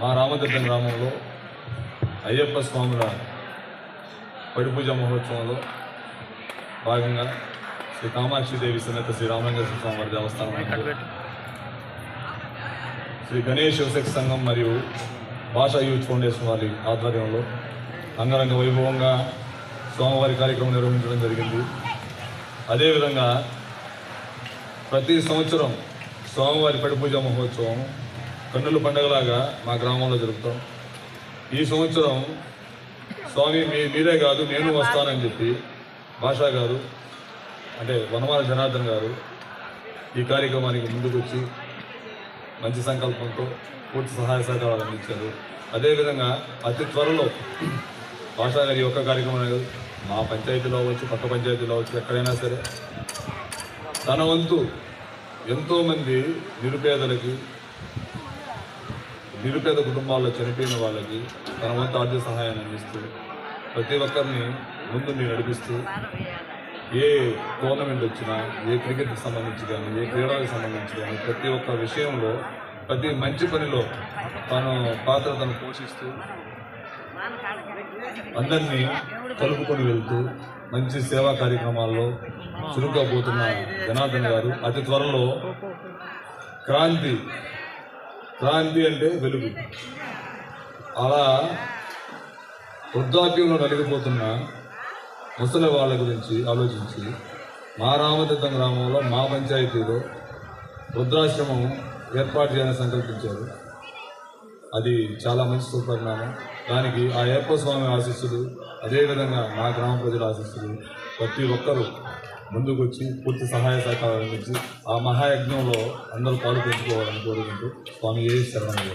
మా రామతీర్థం గ్రామంలో అయ్యప్ప స్వాముల పడిపూజ మహోత్సవంలో భాగంగా శ్రీ కామాక్షి దేవి సమేత శ్రీ రామలింగేశ్వర స్వామివారి దేవస్థానం శ్రీ గణేష్ శివశక్తి సంఘం మరియు భాషా యూత్ ఫౌండేషన్ వారి ఆధ్వర్యంలో అంగరంగ వైభవంగా స్వామివారి కార్యక్రమం నిర్వహించడం జరిగింది. అదేవిధంగా ప్రతి సంవత్సరం స్వామివారి పడిపూజ మహోత్సవం కన్నుల పండగలాగా మా గ్రామంలో జరుపుతాం. ఈ సంవత్సరం స్వామి మీ మీరే కాదు నేను వస్తానని చెప్పి భాషా గారు అంటే వనమాల జనార్దన్ గారు ఈ కార్యక్రమానికి ముందుకొచ్చి మంచి సంకల్పంతో పూర్తి సహాయ సహకారాలు అందించారు. అదేవిధంగా అతి త్వరలో భాషా గారి యొక్క కార్యక్రమం కాదు, మా పంచాయతీలో అవ్వచ్చు పక్క పంచాయతీలో అవ్వచ్చు ఎక్కడైనా సరే. తన వంతు ఎంతోమంది నిరుపేదలకి నిరుపేద కుటుంబాల్లో చనిపోయిన వాళ్ళకి తన వంతు ఆర్థిక సహాయాన్ని అందిస్తూ ప్రతి ఒక్కరిని ముందు నడిపిస్తూ ఏ టోర్నమెంట్ వచ్చినా ఏ క్రికెట్కి సంబంధించి కానీ ఏ క్రీడలకు సంబంధించి కానీ ప్రతి ఒక్క విషయంలో ప్రతి మంచి పనిలో తను పాత్ర తను పోషిస్తూ అందరినీ కలుపుకొని వెళ్తూ మంచి సేవా కార్యక్రమాల్లో చురుగ్గా పోతున్న జనార్దన్ గారు. అతి త్వరలో క్రాంతి క్రాంతి అంటే వెలుగు. అలా వృద్ధాప్యంలో నలిగిపోతున్న ముసలి వాళ్ళ గురించి ఆలోచించి మా రామతీర్థం గ్రామంలో మా పంచాయతీలో వృద్ధాశ్రమం ఏర్పాటు చేయాలని సంకల్పించారు. అది చాలా మంచి సుపరిణామం. దానికి ఆ ఏర్పస్వామి స్వామి ఆశీస్సులు అదేవిధంగా మా గ్రామ ప్రజల ఆశీస్సులు ప్రతి ఒక్కరూ ముందుకు వచ్చి పూర్తి సహాయ సహకారాలు అందించి ఆ మహాయజ్ఞంలో అందరూ పాలు పెంచుకోవాలని కోరుకుంటూ స్వామి ఏ శరణం